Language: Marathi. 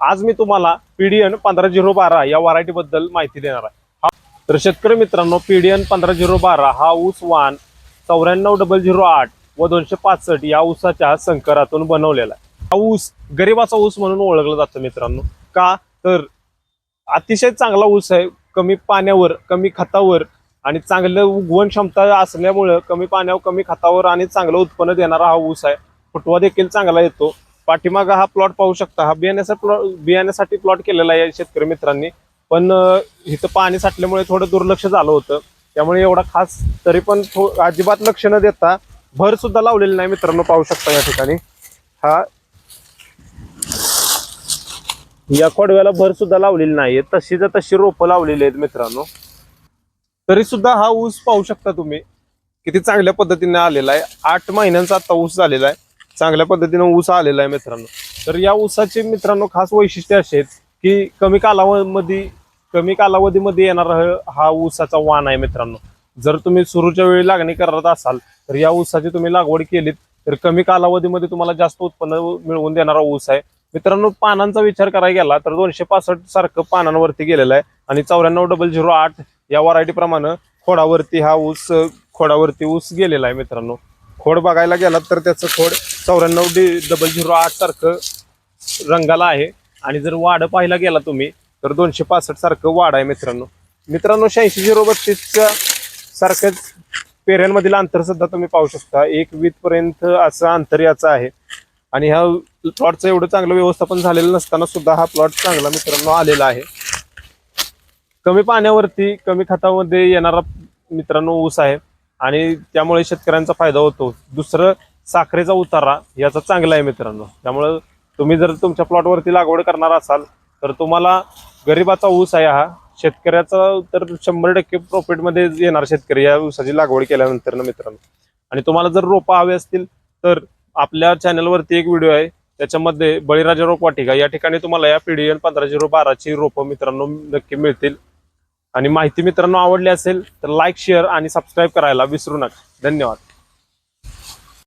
आज मी तुम्हाला पीडीएन पंधरा झिरो बारा या व्हरायटी बद्दल माहिती देणार आहे. हा- तर शेतकरी मित्रांनो पीडीएन पंधरा झिरो बारा हा ऊस वाण चौऱ्याण्णव डबल झिरो आठ व दोनशे पासष्ट या ऊसाच्या संकरातून बनवलेला आहे. हा ऊस गरिबाचा ऊस म्हणून ओळखला जातो मित्रांनो. का? तर अतिशय चांगला ऊस आहे. कमी पाण्यावर कमी खतावर आणि चांगलं उगवण क्षमता असल्यामुळं कमी पाण्यावर कमी खतावर आणि चांगलं उत्पन्न देणारा हा ऊस आहे. फुटवा देखील चांगला येतो. पाठीमागा हा प्लॉट पाहू शकता. हा बियाण्याचा प्लॉट बियाण्यासाठी प्लॉट केलेला आहे शेतकरी मित्रांनी. पण इथं पाणी साठल्यामुळे थोडं दुर्लक्ष झालं होतं. त्यामुळे एवढा खास तरी पण थो- अजिबात लक्ष न देता भर सुद्धा लावलेली नाही मित्रांनो पाहू शकता या ठिकाणी. हा. या खोडव्याला भर सुद्धा लावलेली नाहीये. तशीच तशी रोपं लावलेली आहेत मित्रांनो. तरी सुद्धा हा ऊस पाहू शकता तुम्ही. किती चांगल्या पद्धतीने आलेला आहे. आठ महिन्यांचा आता ऊस झालेला आहे. चांगल्या पद्धतीनं ऊस आलेला आहे मित्रांनो. तर या ऊसाचे मित्रांनो खास वैशिष्ट्य असे आहेत की कमी कालावधीमध्ये कमी कालावधीमध्ये येणारा हा- ऊसाचा वाण आहे मित्रांनो. जर तुम्ही सुरूच्या वेळी लागणी करत असाल तर या ऊसाची तुम्ही लागवड केलीत तर कमी कालावधीमध्ये तुम्हाला जास्त उत्पन्न मिळवून देणारा ऊस आहे. मित्रांनो पानांचा विचार करायला गेला तर दोनशे पासष्ट सारखं पानांवरती गेलेलं आहे आणि चौऱ्याण्णव डबल झिरो आठ या व्हरायटी प्रमाणे खोडावरती हा ऊस खोडावरती ऊस गेलेला आहे मित्रांनो. खोड बघायला गेलात तर त्याचं खोड चौऱ्याण्णव डी डबल झिरो आठ सारखं रंगाला आहे. आणि जर वाढ पाहायला गेला तुम्ही तर दोनशे पासष्ट सारखं वाढ आहे मित्रांनो. मित्रांनो शहाऐंशी झिरो बत्तीसच्या सारखंच पेऱ्यांमधील अंतर सुद्धा तुम्ही पाहू शकता. एक वीतपर्यंत असं अंतर याचं आहे. आणि ह्या प्लॉटचं एवढं चांगलं व्यवस्थापन झालेलं नसताना सुद्धा हा प्लॉट चांगला मित्रांनो आलेला आहे. कमी पाण्यावरती कमी खतामध्ये येणारा मित्रांनो ऊस आहे. आणि त्यामुळे शेतकऱ्यांचा फायदा होतो. दुसरं साखरेचा उतारा याचा चांगला आहे मित्रांनो. त्यामुळे तुम्ही जर तुमच्या प्लॉटवरती लागवड करणार असाल तर तुम्हाला गरिबाचा ऊस आहे हा. शेतकऱ्याचा तर शंभर टक्के प्रॉफिटमध्ये येणार शेतकरी या ऊसाची लागवड केल्यानंतर ना मित्रांनो. आणि तुम्हाला जर रोपं हवे असतील तर आपल्या चॅनलवरती एक व्हिडिओ आहे. त्याच्यामध्ये बळीराजा रोपवाटिका या ठिकाणी तुम्हाला या पीडीएन पंधरा रोप बाराची रोपं मित्रांनो नक्की मिळतील. आणि माहिती मित्रांनो आवडली असेल तर लाईक शेअर आणि सबस्क्राईब करायला विसरू नका. धन्यवाद.